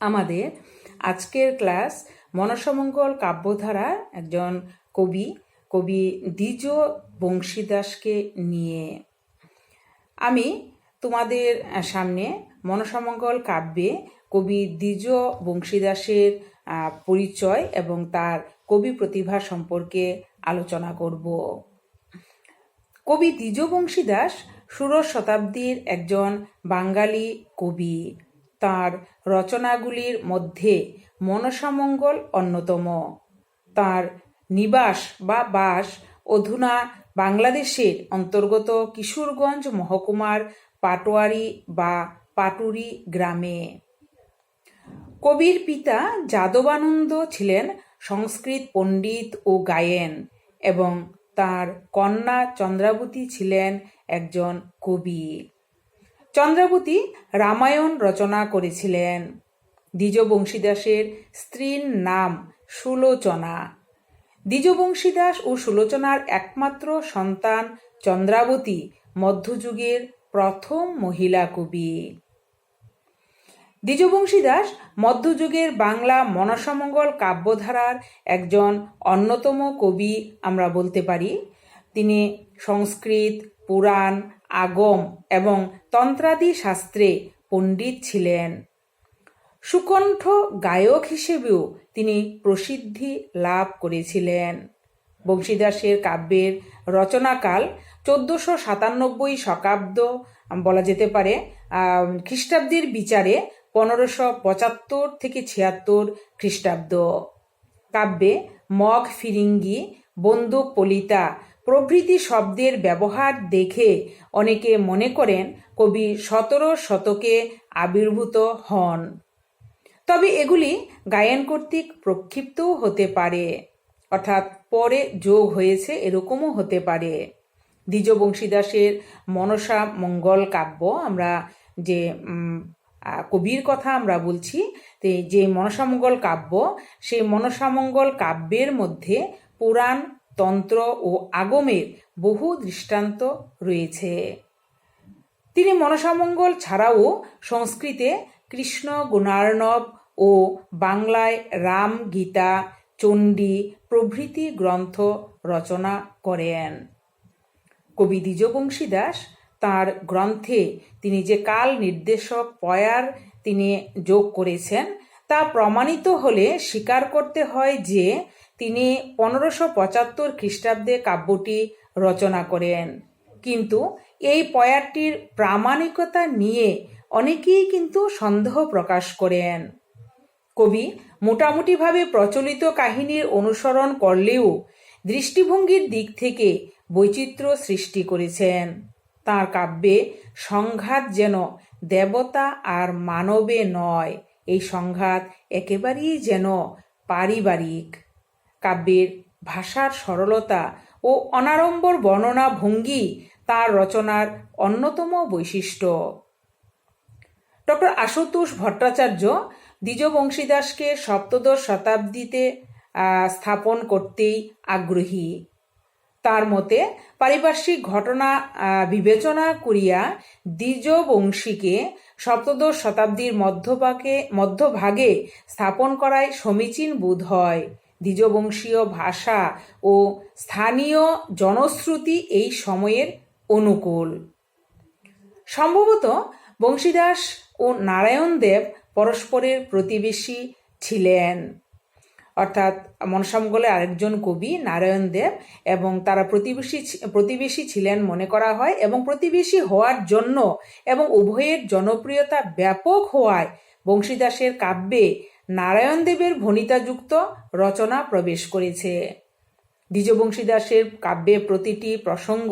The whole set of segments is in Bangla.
আমাদের আজকের ক্লাস মনসমঙ্গল কাব্যধারা একজন কবি কবি দ্বিজ বংশীদাসকে নিয়ে। আমি তোমাদের সামনে মনসমঙ্গল কাব্যে কবি দ্বিজ বংশীদাসের পরিচয় এবং তার কবি প্রতিভা সম্পর্কে আলোচনা করব। কবি দ্বিজ বংশীদাস ষোড়শ শতাব্দীর একজন বাঙালি কবি। তার রচনাগুলির মধ্যে মনসামঙ্গল অন্যতম। তার নিবাস বা বাস অধুনা বাংলাদেশের অন্তর্গত কিশোরগঞ্জ মহকুমার পাটোয়ারি বা পাটুরি গ্রামে। কবির পিতা যাদবানন্দ ছিলেন সংস্কৃত পণ্ডিত ও গায়েন এবং তার কন্যা চন্দ্রাবতী ছিলেন একজন কবি। চন্দ্রাবতী রামায়ণ রচনা করেছিলেন। দ্বিজবংশীদাসের স্ত্রীর নাম সুলোচনা। দ্বিজবংশীদাস ও সুলোচনার একমাত্র সন্তান চন্দ্রাবতী, মধ্যযুগের প্রথম মহিলা কবি। দ্বিজবংশী দাস মধ্যযুগের বাংলা মনসামঙ্গল কাব্যধারার একজন অন্যতম কবি আমরা বলতে পারি। তিনি সংস্কৃত, পুরাণ আগম এবং তন্ত্রাদি শাস্ত্রে পণ্ডিত ছিলেন। সুকণ্ঠ গায়ক হিসেবেও তিনি প্রসিদ্ধি লাভ করেছিলেন। বংশীদাসের কাব্যের রচনাকাল চোদ্দশো সাতানব্বই শকাব্দ, বলা যেতে পারে খ্রিস্টাব্দের বিচারে পনেরোশো পঁচাত্তর থেকে ছিয়াত্তর খ্রিস্টাব্দ। কাব্যে মগ ফিরিঙ্গি, বন্দুক পলিতা প্রভৃতি শব্দের ব্যবহার দেখে অনেকে মনে করেন কবি সতেরো শতকে আবির্ভূত হন। তবে এগুলি গায়ন কর্তৃক প্রক্ষিপ্তও হতে পারে, অর্থাৎ পরে যোগ হয়েছে এরকমও হতে পারে। দ্বিজ বংশীদাসের মনসা মঙ্গল কাব্য আমরা যে কবির কথা আমরা বলছি যে মনসামঙ্গল কাব্য, সেই মনসামঙ্গল কাব্যের মধ্যে পুরাণ তন্ত্র ও আগমের বহু দৃষ্টান্ত রয়েছে। তিনি মনসামঙ্গল ছাড়াও সংস্কৃতে কৃষ্ণ, গুণার্ণব ও বাংলায় রাম, গীতা, চণ্ডী প্রভৃতি গ্রন্থ রচনা করেন। কবি দ্বিজবংশী দাস তাঁর গ্রন্থে তিনি যে কাল নির্দেশক পয়ার তিনি যোগ করেছেন তা প্রমাণিত হলে স্বীকার করতে হয় যে তিনি পনেরোশো পঁচাত্তর খ্রিস্টাব্দে কাব্যটি রচনা করেন। কিন্তু এই পয়ারটির প্রামাণিকতা নিয়ে অনেকেই কিন্তু সন্দেহ প্রকাশ করেন। কবি মোটামুটিভাবে প্রচলিত কাহিনীর অনুসরণ করলেও দৃষ্টিভঙ্গির দিক থেকে বৈচিত্র্য সৃষ্টি করেছেন। তাঁর কাব্যে সংঘাত যেন দেবতা আর মানবে নয়। এই সংঘাত একেবারেই যেন পারিবারিক। কাব্যের ভাষার সরলতা ও অনাড়ম্বর বর্ণনা ভঙ্গি তার রচনার অন্যতম বৈশিষ্ট্য। ডক্টর আশুতোষ ভট্টাচার্য দ্বিজবংশীদাসকে সপ্তদশ শতাব্দীতে স্থাপন করতেই আগ্রহী। তার মতে, পারিপার্শ্বিক ঘটনা বিবেচনা করিয়া দ্বিজবংশীকে সপ্তদশ শতাব্দীর মধ্যভাগে মধ্যভাগে স্থাপন করায় সমীচীন বোধ হয়। দ্বিজবংশীয় ভাষা ও স্থানীয় জনশ্রুতি এই সময়ের অনুকূল। সম্ভবত বংশীদাস ও নারায়ণ দেব পরস্পরের প্রতিবেশী ছিলেন। অর্থাৎ মনসামঙ্গলের আরেকজন কবি, নারায়ণ দেব, এবং তারা প্রতিবেশী প্রতিবেশী ছিলেন মনে করা হয়, এবং প্রতিবেশী হওয়ার জন্য এবং উভয়ের জনপ্রিয়তা ব্যাপক হওয়ায় বংশীদাসের কাব্যে নারায়ণ দেবের ভনিতাযুক্ত রচনা প্রবেশ করেছে। দ্বিজবংশীদাসের কাব্যে প্রতিটি প্রসঙ্গ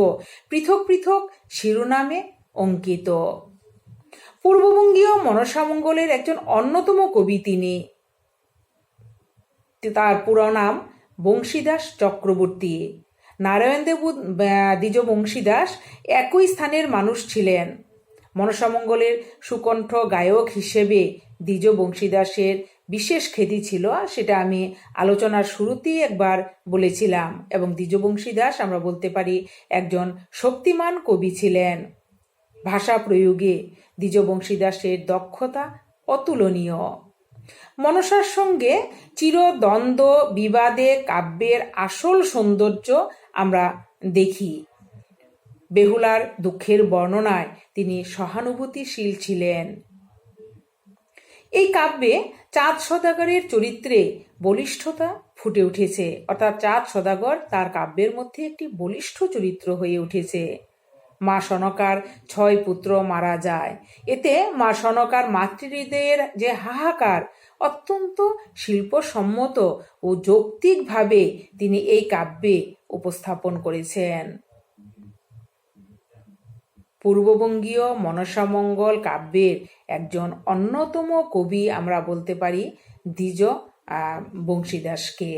পৃথক পৃথক শিরোনামে অঙ্কিত। পূর্ববঙ্গীয় মনসামঙ্গলের একজন অন্যতম কবি তিনি। তার পুরো নাম বংশীদাস চক্রবর্তী। নারায়ণদেব দ্বিজ বংশীদাস একই স্থানের মানুষ ছিলেন। মনসামঙ্গলের সুকণ্ঠ গায়ক হিসেবে দ্বিজ বংশীদাসের বিশেষ খ্যাতি ছিল সেটা আমি আলোচনার শুরুতেই একবার বলেছিলাম। এবং দ্বিজবংশী দাস আমরা বলতে পারি একজন শক্তিমান কবি ছিলেন। ভাষা প্রয়োগে দ্বিজবংশী দাসের দক্ষতা অতুলনীয়। মনসার সঙ্গে চিরদ্বন্দ্ব, বিবাদে, কাব্যের আসল সৌন্দর্য আমরা দেখি। বেহুলার দুঃখের বর্ণনায় তিনি সহানুভূতিশীল ছিলেন। এই কাব্যে চাঁদ সদাগরের চরিত্রে বলিষ্ঠতা ফুটে উঠেছে, অর্থাৎ চাঁদ সদাগর তার কাব্যের মধ্যে একটি বলিষ্ঠ চরিত্র হয়ে উঠেছে। মা সনকার ছয় পুত্র মারা যায়। এতে মা সনকার মাতৃহৃদয়ের যে হাহাকার অত্যন্ত শিল্পসম্মত ও যৌক্তিকভাবে তিনি এই কাব্যে উপস্থাপন করেছেন। পূর্ববঙ্গীয় মনসামঙ্গল কাব্যের একজন অন্যতম কবি আমরা বলতে পারি দ্বিজ বংশীদাসকে।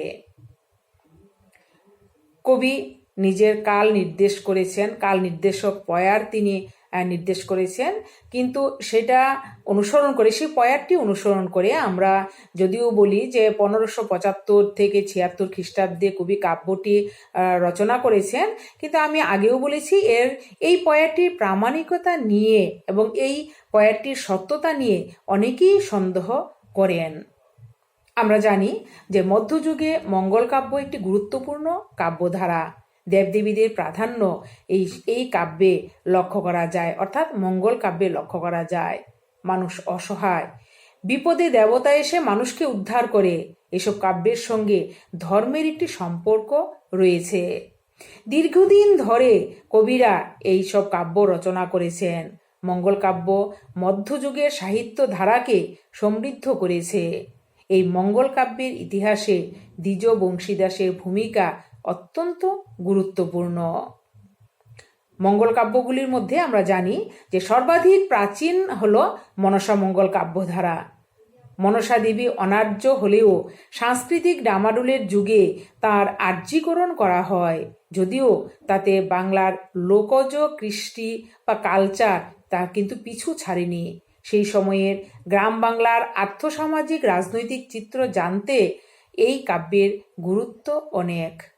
কবি নিজের কাল নির্দেশ করেছেন, কাল নির্দেশক পয়ার তিনি নির্দেশ করেছেন। কিন্তু সেটা অনুসরণ করে, সেই পয়ারটি অনুসরণ করে আমরা যদিও বলি যে পনেরোশো পঁচাত্তর থেকে ছিয়াত্তর খ্রিস্টাব্দে কবি কাব্যটি রচনা করেছেন। কিন্তু আমি আগেও বলেছি এর, এই পয়ারটির প্রামাণিকতা নিয়ে এবং এই পয়ারটির সত্যতা নিয়ে অনেকেই সন্দেহ করেন। আমরা জানি যে মধ্যযুগে মঙ্গল কাব্য একটি গুরুত্বপূর্ণ কাব্যধারা। দেবদেবীদের প্রাধান্য এই এই কাব্যে লক্ষ্য করা যায়, অর্থাৎ মঙ্গল কাব্যে লক্ষ্য করা যায়। মানুষ অসহায়। বিপদে দেবতা এসে মানুষকে উদ্ধার করে। এসব কাব্যের সঙ্গে ধর্মের একটি সম্পর্ক রয়েছে। দীর্ঘদিন ধরে কবিরা এই সব কাব্য রচনা করেছেন। মঙ্গল কাব্য মধ্যযুগের সাহিত্য ধারাকে সমৃদ্ধ করেছে। এই মঙ্গল কাব্যের ইতিহাসে দ্বিজ বংশীদাসের ভূমিকা অত্যন্ত গুরুত্বপূর্ণ। মঙ্গল কাব্যগুলির মধ্যে আমরা জানি যে সর্বাধিক প্রাচীন হল মনসা মঙ্গল কাব্যধারা। মনসা দেবী অনার্য হলেও সাংস্কৃতিক ডামাডুলের যুগে তার আর্যীকরণ করা হয়, যদিও তাতে বাংলার লোকজ, কৃষ্টি বা কালচার তা কিন্তু পিছু ছাড়েনি। সেই সময়ের গ্রাম বাংলার আর্থসামাজিক রাজনৈতিক চিত্র জানতে এই কাব্যের গুরুত্ব অনেক।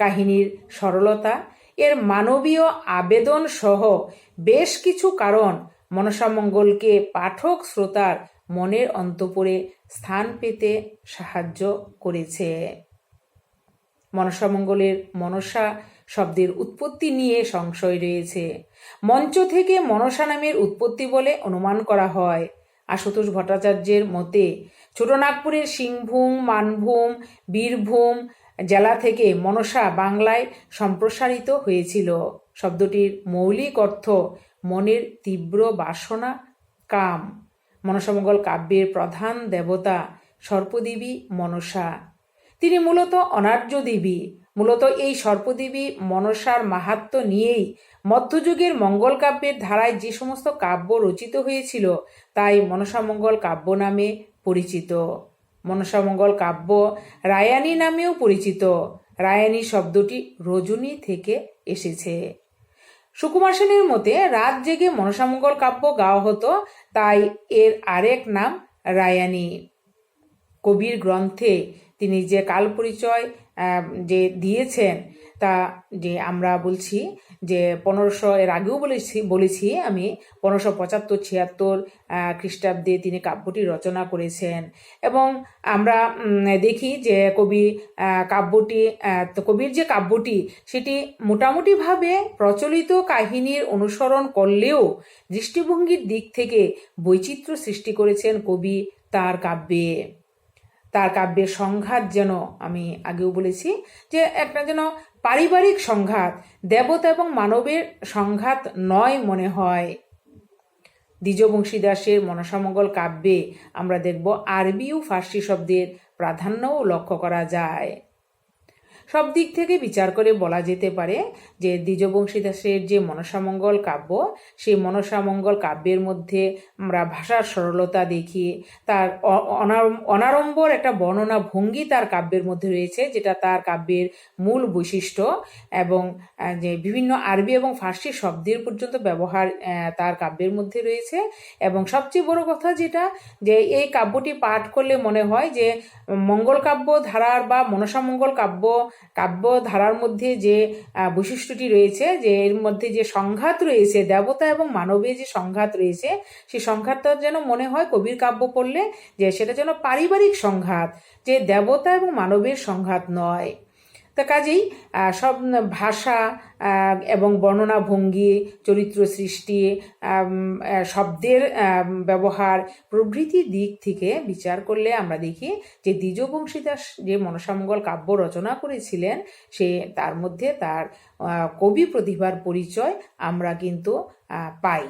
কাহিনীর সরলতা, এর মানবীয় আবেদন সহ বেশ কিছু কারণ মনসামঙ্গলকে পাঠক শ্রোতার মনের অন্তপুরে স্থান পেতে সাহায্য করেছে। মনসামঙ্গলের মনসা শব্দের উৎপত্তি নিয়ে সংশয় রয়েছে। মঞ্চ থেকে মনসা নামের উৎপত্তি বলে অনুমান করা হয়। আশুতোষ ভট্টাচার্যের মতে, ছোটনাগপুরের সিংভূম, মানভূম, বীরভূম জেলা থেকে মনসা বাংলায় সম্প্রসারিত হয়েছিল। শব্দটির মৌলিক অর্থ মনের তীব্র বাসনা, কাম। মনসামঙ্গল কাব্যের প্রধান দেবতা সর্পদেবী মনসা। তিনি মূলত অনার্য দেবী। মূলত এই সর্পদেবী মনসার মাহাত্ম নিয়েই মধ্যযুগের মঙ্গল কাব্যের ধারায় যে সমস্ত কাব্য রচিত হয়েছিল, তাই মনসামঙ্গল কাব্য নামে পরিচিত। মনসামঙ্গল কাব্য রায়ানি নামেও পরিচিত। রায়ানি শব্দটি রজনী থেকে এসেছে। সুকুমার সেনের মতে রাত জেগে মনসামঙ্গল কাব্য গাওয়া হতো, তাই এর আরেক নাম রায়ানী। কবির গ্রন্থে তিনি যে কাল পরিচয় যে দিয়েছেন, তা যে আমরা বলছি যে পনেরোশো এর আগেও বলেছি বলেছি আমি, পনেরোশো পঁচাত্তর ছিয়াত্তর খ্রিস্টাব্দে তিনি কাব্যটি রচনা করেছেন। এবং আমরা দেখি যে কবি কাব্যটি কবির যে কাব্যটি, সেটি মোটামুটিভাবে প্রচলিত কাহিনীর অনুসরণ করলেও দৃষ্টিভঙ্গির দিক থেকে বৈচিত্র্য সৃষ্টি করেছেন কবি তার কাব্যে। তার কাব্যের সংঘাত যেন আমি আগেও বলেছি, যে একটা যেন পারিবারিক সংঘাত, দেবতা এবং মানবের সংঘাত নয় মনে হয়। দ্বিজবংশী দাসের মনসামঙ্গল কাব্যে আমরা দেখব আরবি ও ফার্সি শব্দের প্রাধান্যও লক্ষ্য করা যায়। সব দিক থেকে বিচার করে বলা যেতে পারে যে দ্বিজবংশী দাসের যে মনসামঙ্গল কাব্য, সেই মনসামঙ্গল কাব্যের মধ্যে আমরা ভাষার সরলতা দেখি। তার অনারম্বর একটা বর্ণনা ভঙ্গি তার কাব্যের মধ্যে রয়েছে, যেটা তার কাব্যের মূল বৈশিষ্ট্য এবং যে বিভিন্ন আরবি এবং ফার্সি শব্দের পর্যন্ত ব্যবহার তার কাব্যের মধ্যে রয়েছে। এবং সবচেয়ে বড় কথা যেটা, যে এই কাব্যটি পাঠ করলে মনে হয় যে মঙ্গল কাব্য ধারার বা মনসামঙ্গল কাব্য কাব্য ধারার মধ্যে যে বৈশিষ্ট্যটি রয়েছে, যে এর মধ্যে যে সংঘাত রয়েছে, দেবতা এবং মানবের যে সংঘাত রয়েছে, সেই সংঘাতটা যেন মনে হয় কবির কাব্য পড়লে, যে সেটা যেন পারিবারিক সংঘাত, যে দেবতা এবং মানবের সংঘাত নয়। তা কাজেই সব ভাষা এবং বর্ণনা ভঙ্গি, চরিত্র সৃষ্টি শব্দের ব্যবহার, প্রভৃতি দিক থেকে বিচার করলে আমরা দেখি যে দ্বিজ বংশীদাস যে মনসামঙ্গল কাব্য রচনা করেছিলেন, সে তার মধ্যে তার কবি প্রতিভার পরিচয় আমরা কিন্তু পাই।